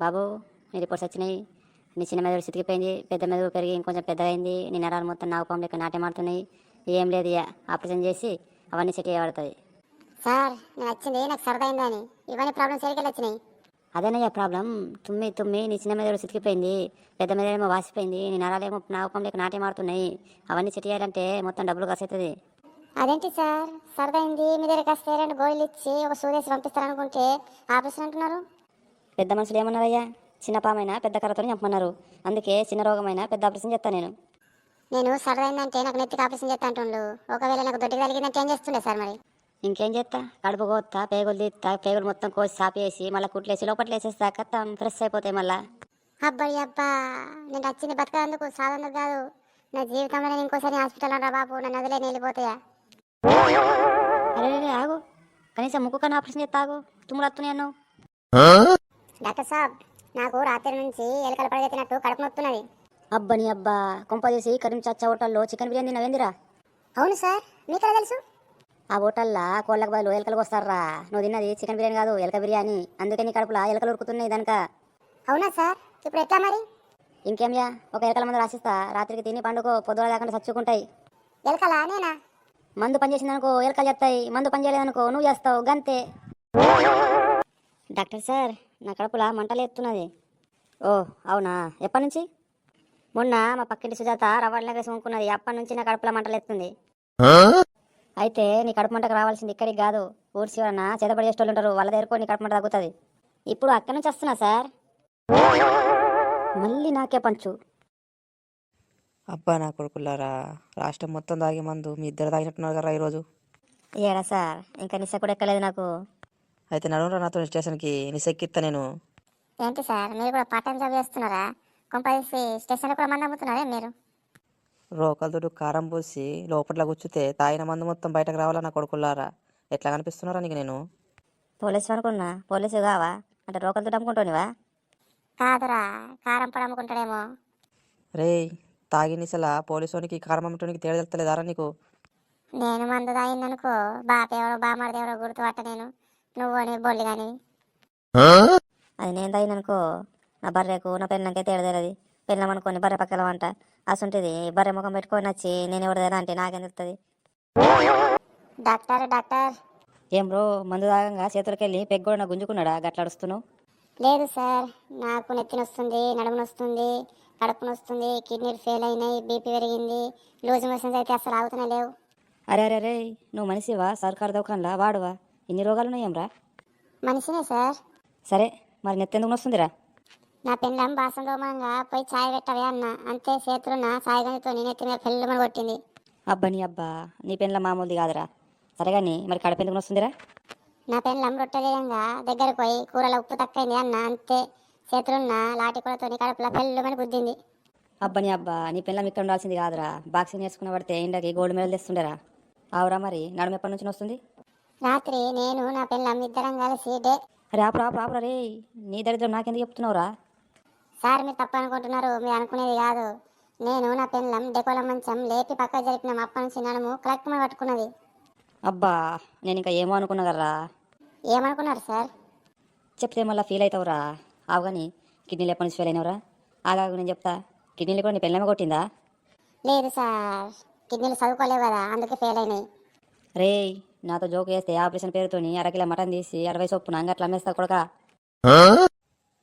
బాబు నీ రిపోర్ట్స్ వచ్చినాయి నీ చిన్న మెదడు చితికిపోయింది పెద్ద మెదడు పెరిగి ఇంకొంచెం పెద్దగా అయింది నీ నరాలు మొత్తం నాగపాము లెక్క నాట్యమాడుతున్నాయి ఏం లేదు ఆపరేషన్ చేసి అవన్నీ సెట్ చేయబడుతుంది సార్ నేను వచ్చింది నాకు సరదైందని ఇవన్నీ ప్రాబ్లమ్స్ ఎక్కడికి వచ్చినాయి? అదేనయ్యా ప్రాబ్లం? తుమ్మి తుమ్మి నీ చిన్న మెదడు చితికిపోయింది పెద్ద మెదడేమో వాసిపోయింది నీ నరాలేమో నాగపాము లెక్క నాట్యమాడుతున్నాయి అవన్నీ సెట్ చేయాలంటే మొత్తం డబ్బులు ఖర్చు అవుతుంది. అదేంటి సార్? సరదైంది మీ దగ్గర కాస్త రెండు గోళీలు ఇచ్చి ఒక సూదేసి పంపిస్తారనుకుంటే ఆపరేషన్ అంటున్నారు? పెద్ద మనుషులు ఏమన్నారయ్యా? చిన్న పామైనా పెద్ద కర్రతో చంపన్నారు అందుకే చిన్న రోగమైనా పెద్ద ఆపరేషన్ చేస్తాను నేను. నేను సరదైందంటే నాకు నెత్తికి ఆపరేషన్ చేస్తా అంటుండు. ఒకవేళ నాకు దొడ్డి కలిగిందంటే ఏం చేస్తుండే సార్ మరి? ఇంకేం చేస్తా? కడుపు కోత్తా పేగులు తీస్తా పేగులు మొత్తం కోసి సాపేసి మళ్ళీ కుట్లేసి లోపట్లేసేస్తా వేసేస్తా కత్తం ఫ్రెష్ అయిపోతాయి మళ్ళా. అబ్బాయి అబ్బా నేను వచ్చింది బతకడానికి సాధన కాదు. నా జీవితంలో నేను ఇంకోసారి హాస్పిటల్ రా బాబు నన్ను వదిలే వెళ్ళిపోతాయా అరే ఆగు. కనీసం ముక్కు కన్నా ఆపరేషన్ చేస్తా ఆగు. తుమ్ములు వస్తున్నాయి అన్నావు డాక్టర్ సాబ్ నాకు రాత్రి నుంచి ఎలుకలు పడగెత్తినట్టు కడుపు నొప్పుతున్నది. అబ్బని అబ్బా కొంప చేసి కరీం చచ్చా హోటల్లో చికెన్ బిర్యానీ తినవేందిరా అవును సార్ మీకు ఎలా తెలుసు? ఆ హోటల్లా కోళ్ళకు బదులు ఎలకలకు వస్తారా నువ్వు తిన్నది చికెన్ బిర్యానీ కాదు ఎలక బిర్యానీ. అందుకే నీ కడుపులా ఎలకలు ఉరుకుతున్నాయి దానిక. అవునా సార్? ఇప్పుడు ఎట్లా మరి? ఇంకేంయా ఒక ఎలకల మందు రాసిస్తా. రాత్రికి తిని పండుకో పొద్దున దాకా చచ్చుకుంటాయి. ఎలుకలా నేనా? మందు పని చేసిందనుకో ఎలకలు చేస్తాయి మందు పని చేయలేదనుకో నువ్వు చేస్తావు గంతే. డాక్టర్ సార్ నా కడుపులా మంటలు ఎత్తున్నది ఓ అవునా? ఎప్పటి నుంచి? మొన్న మా పక్కింటి సుజాత రవ్వడ్లగా సోముకున్నది. అప్పటి నుంచి నా కడుపులా మంటలు ఎత్తుంది అయితే నీ కడుపు మంటకు రావాల్సింది ఇక్కడికి కాదు. ఊరి చివరన చేతపడి చేసేటోళ్ళు ఉంటారు. వాళ్ళ దగ్గరకు నీ కడుపు మంట తగ్గుతుంది. ఇప్పుడు అక్కడి నుంచి వస్తున్నా సార్. మళ్ళీ నాకే పంచు. అబ్బా నా కొడుకులారా. రాష్ట్రం మొత్తం తాగే మందు. మీ ఇద్దరు తాగినట్టున్నారు కదా ఈరోజు. ఏడా సార్. ఇంకా నిశ కూడా ఎక్కలేదు నాకు. అయితే నడువురా నాతో స్టేషన్కి నిసెక్కిత్తా నేను ఏంటి సార్? మీరు కూడా పార్ట్ టైం జాబ్ చేస్తున్నారా? కొంపదీసి స్టేషన్లో కూడా మంది అమ్ముతున్నారే మీరు? రోకలతోటి కారం పోసి లోపల కూర్చుతే తాగిన మందు మొత్తం బయటకు రావాలా నా కొడుకులారా? ఎట్లా కనిపిస్తున్నారా నీకు నేను? పోలీసు అనుకున్నా. పోలీసు కావా? అంటే రోకలతో అమ్ముకుంటానివా? కాదురా. కారం పొడి అమ్ముకుంటాడేమో. రేయ్ తాగి నిసలా పోలీసోనికి కారం అమ్మటానికి తేడా తెలుస్తలేదారా నీకు? నేను మందు తాగిందనుకో బాపేవరో బామర్దేవరో గుర్తుపట్ట నేను. నువ్వు నీ బొల్లి కానీ అది నేను తాగిననుకో. నా బర్రెకు నా పెళ్ళంకే తేడదేరది పెళ్ళం అనుకోని బర్రె పక్కల వంట. అసంటిది. బర్రె ముఖం పెట్టుకొని వచ్చి నేను ఎవరిదైనా అంటే నాకేం తెలుస్తుంది డాక్టర్ డాక్టర్. ఏం బ్రో మందు తాగంగా చేతులకి వెళ్ళి పెగ్గోడు నా గుంజుకున్నాడా? గట్లాడుస్తున్నావు? లేదు సార్. నాకు నెత్తి నొస్తుంది నడుము నొస్తుంది కడుపు నొస్తుంది కిడ్నీలు ఫెయిల్ అయినాయి బీపీ పెరిగింది లూజ్ మోషన్స్ అయితే అసలు ఆగుతూనే లేవు. అరే అరే రే నువ్వు మనిషివా? సర్కారు దౌకాన్లా వాడువా? ఇన్ని రోగాలు ఉన్నాయేం రా మనిషినే సార్. సరే మరి నెత్తెందుకు వస్తుందిరా నా పెళ్ళం బాసం దోమనంగా పోయి ఛాయ్ పెట్టవే అన్న. అంతే చేతులున్న సాయిగంజితో నెత్తి మీద పెళ్ళమని కొట్టింది. అబ్బా నీ అబ్బా నీ పెళ్ళ మామూలుది కాదురా. సరే కానీ మరి కడుపు ఎందుకు వస్తుందిరా నా పెళ్ళం రొట్టెలేయంగా దగ్గరకు పోయి కూరలో ఉప్పు తక్కువైంది అన్న. అంతే చేతులున్న లాటి కూరతో కడుపులో పెళ్ళమని గుద్దింది. అబ్బని అబ్బా నీ పిల్లలు ఇక్కడ ఉండాల్సింది కాదురా. బాక్సింగ్ నేర్చుకున్న పడితే ఇండకి గోల్డ్ మెడల్ తెస్తుండరా. ఆవురా మరి నడుము ఎప్పటి నుంచి వస్తుంది రాత్రి నేను నా పెళ్ళం ఇద్దరం కలిసి డే రాపు రాపు రాపురా రే నీ దరిద్రం నాకెందుకు చెప్తున్నావురా? సార్ మీరు తప్పు అనుకుంటున్నారు మీరు అనుకునేది కాదు. నేను నా పెళ్ళం డెకోల మంచం లేపి పక్క జరిపిన. అప్ప నుంచి నడుము కలెక్ట్ పట్టుకున్నది. అబ్బా నేను ఇంకా ఏమో అనుకున్నా కదరా. ఏమనుకున్నారు సార్? చెప్తే మళ్ళీ ఫీల్ అవుతావురా. ఆవు కానీ కిడ్నీలు ఎప్పటి నుంచి ఫెయిల్ అయినవరా? ఆగాగు నేను చెప్తా. కిడ్నీలు కూడా నీ పెళ్ళమే కొట్టిందా? లేదు సార్ కిడ్నీలు చదువుకోలేవు కదా అందుకే ఫెయిల్ అయినాయి. రేయ్ నాతో జోక్ చేస్తే ఆపరేషన్ పేరుతోని అరకిలో మటన్ తీసి అరవై చొప్పున అంగట్ల అమ్మేస్తా కొడక.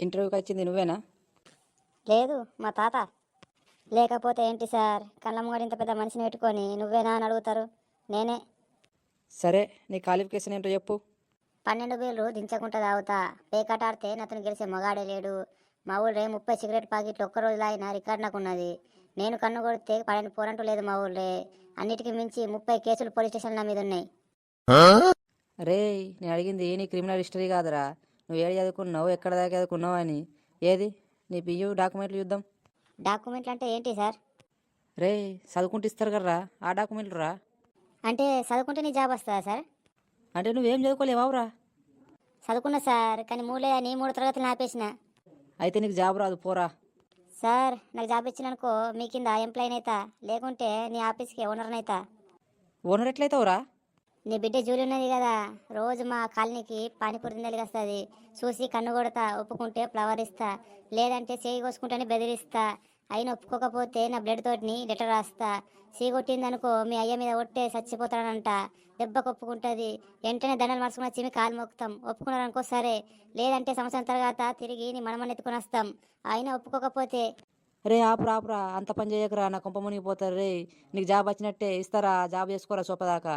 ఇంటర్వ్యూకి వచ్చింది నువ్వేనా? లేదు మా తాత. లేకపోతే ఏంటి సార్? కళ్ళ ఇంత పెద్ద మనిషిని పెట్టుకొని నువ్వేనా అని అడుగుతారు. నేనే. సరే నీ క్వాలిఫికేషన్ ఏంటో చెప్పు. పన్నెండు వేలు దించకుండా తాగుతా. పేకాట ఆడితే నతను గెలిచే మగాడే లేడు. మా ఊళ్ళే ముప్పై సిగరెట్ ప్యాకెట్లు ఒక్క రోజులో అయినా రికార్డ్ నాకు ఉన్నది నేను కన్ను కొడితే పడని పోరంటూ లేదు మా ఊళ్ళే. అన్నిటికీ మించి ముప్పై కేసులు పోలీస్ స్టేషన్ నా మీద ఉన్నాయి. రేయ్ నేను అడిగింది నీ క్రిమినల్ హిస్టరీ కాదురా. నువ్వు ఏడు చదువుకున్నావు ఎక్కడ దాకా చదువుకున్నావు అని. ఏది? నీ బియ్యు డాక్యుమెంట్లు చూద్దాం. డాక్యుమెంట్లు అంటే ఏంటి సార్? రే చదువుకుంటూ ఇస్తారు కదరా. ఆ డాక్యుమెంట్లు రా. అంటే చదువుకుంటే నీ జాబ్ వస్తుందా సార్? అంటే నువ్వేం చదువుకోలేవావురా చదువుకున్నా సార్ కానీ మూలే అని మూడు తరగతులు ఆపేసిన. అయితే నీకు జాబ్ రాదు పోరా. సార్ నాకు జాబ్ ఇచ్చిననుకో మీ కింద ఎంప్లాయీని అవుతా లేకుంటే నీ ఆఫీస్కి ఓనర్ని అవుతా ఓనర్ ఎట్లయితావురా? నీ బిడ్డ జూలి ఉన్నది కదా రోజు మా కాలనీకి పానీపూరి తిందలికి వస్తుంది చూసి కన్ను కొడతా ఒప్పుకుంటే ఫ్లవర్ ఇస్తా లేదంటే చేయి కోసుకుంటానే బెదిరిస్తా. అయిన ఒప్పుకోకపోతే నా బ్లడ్ తోటిని లెటర్ రాస్తా. సీ కొట్టిందనుకో మీ అయ్య మీద ఒట్టే చచ్చిపోతానంట దెబ్బకు ఒప్పుకుంటుంది. వెంటనే దండలు మరుచుకుని వచ్చి మీ కాలు మొక్కుతాం. ఒప్పుకున్నారనుకో సరే. లేదంటే సంవత్సరం తర్వాత తిరిగి నీ మనమని ఎత్తుకుని వస్తాం అయినా ఒప్పుకోకపోతే రే ఆపురా ఆపురా అంత పని చేయకరా. నా కుంప మునిగిపోతారు రే. నీకు జాబ్ వచ్చినట్టే ఇస్తారా? జాబ్ చేసుకోరా సోపదాకా?